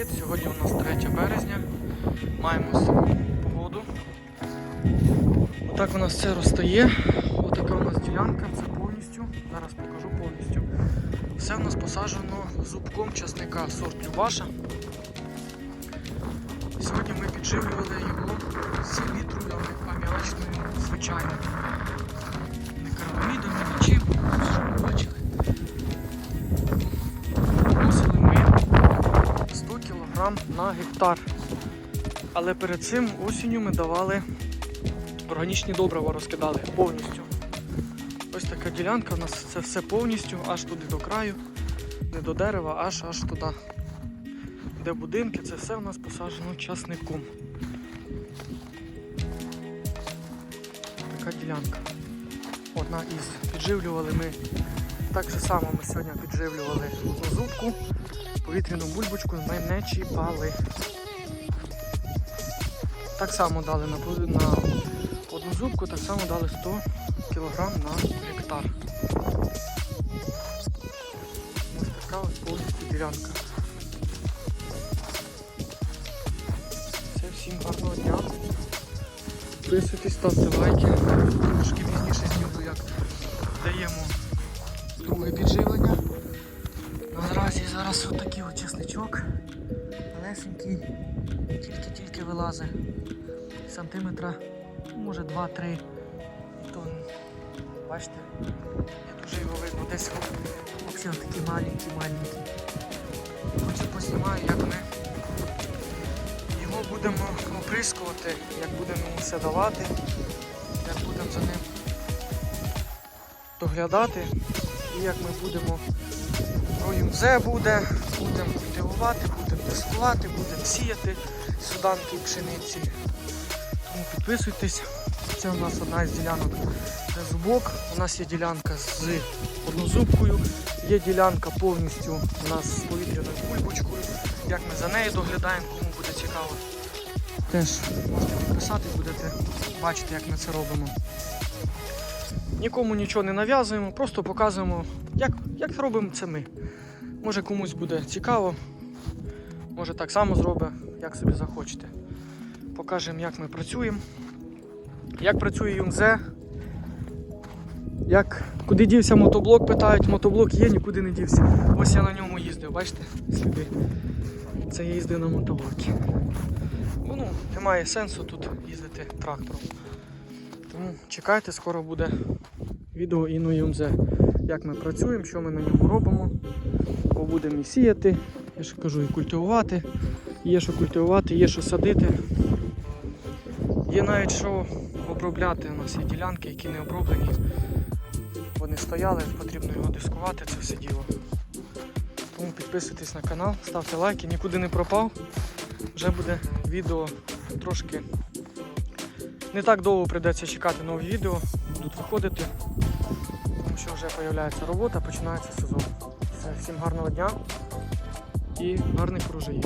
привіт! Сьогодні у нас 3 березня. Маємо погоду. Отак у нас все розстає. Отака у нас ділянка, це повністю. Зараз покажу повністю. Все у нас посаджено зубком часника сорт Любаша. Сьогодні ми підживлювали його селітрою кг на гектар. Але перед цим осінню ми давали органічні добрива розкидали повністю. Ось така ділянка у нас це все повністю, аж туди до краю, не до дерева, аж аж туди. Де будинки, це все у нас посаджено часником. Така ділянка. Одна із. Підживлювали ми так же само ми сьогодні підживлювали зубку, повітряну бульбочку ми не чіпали. Так само дали на, одну зубку, так само дали 100 кг на гектар. Ось така ось повністю ділянка. Все, всім гарного дня. Підписуйтесь, ставте лайки. Трошки пізніше зніму, як даємо друге підживлення. Наразі зараз отакий от чесничок. Малесенький, тільки-тільки вилазить. Сантиметра, може 2-3. То, бачите, не дуже його видно. Десь взагалі такий маленький-маленький. Хоче поснімаю, як ми його будемо оприскувати, як будемо йому все давати, як будемо за ним доглядати і як ми будемо про ЮМЗ буде, будемо культивувати, будемо тестувати, будемо сіяти суданки і пшениці. Тому підписуйтесь. Це у нас одна із ділянок де зубок. У нас є ділянка з однозубкою, є ділянка повністю у нас з повітряною бульбочкою. Як ми за нею доглядаємо, кому буде цікаво. Теж можете підписати, будете бачити, як ми це робимо. Нікому нічого не нав'язуємо, просто показуємо, як, як робимо це ми. Може комусь буде цікаво, може так само зробить, як собі захочете. Покажемо, як ми працюємо, як працює ЮМЗ, як, куди дівся мотоблок, питають, мотоблок є, нікуди не дівся. Ось я на ньому їздив, бачите, сліди. Це я їздив на мотоблокі. Ну, немає сенсу тут їздити трактором. Тому чекайте, скоро буде відео і на ЮМЗ. Як ми працюємо, що ми на ньому робимо. Бо будемо і сіяти, я ж кажу, і культивувати. Є що культивувати, є що садити. Є навіть що обробляти. У нас є ділянки, які не оброблені. Вони стояли, потрібно його дискувати, це все діло. Тому підписуйтесь на канал, ставте лайки, нікуди не пропав. Вже буде відео трошки. Не так довго прийдеться чекати нові відео, будуть виходити, тому що вже з'являється робота, починається сезон. Все, всім гарного дня і гарних врожаїв.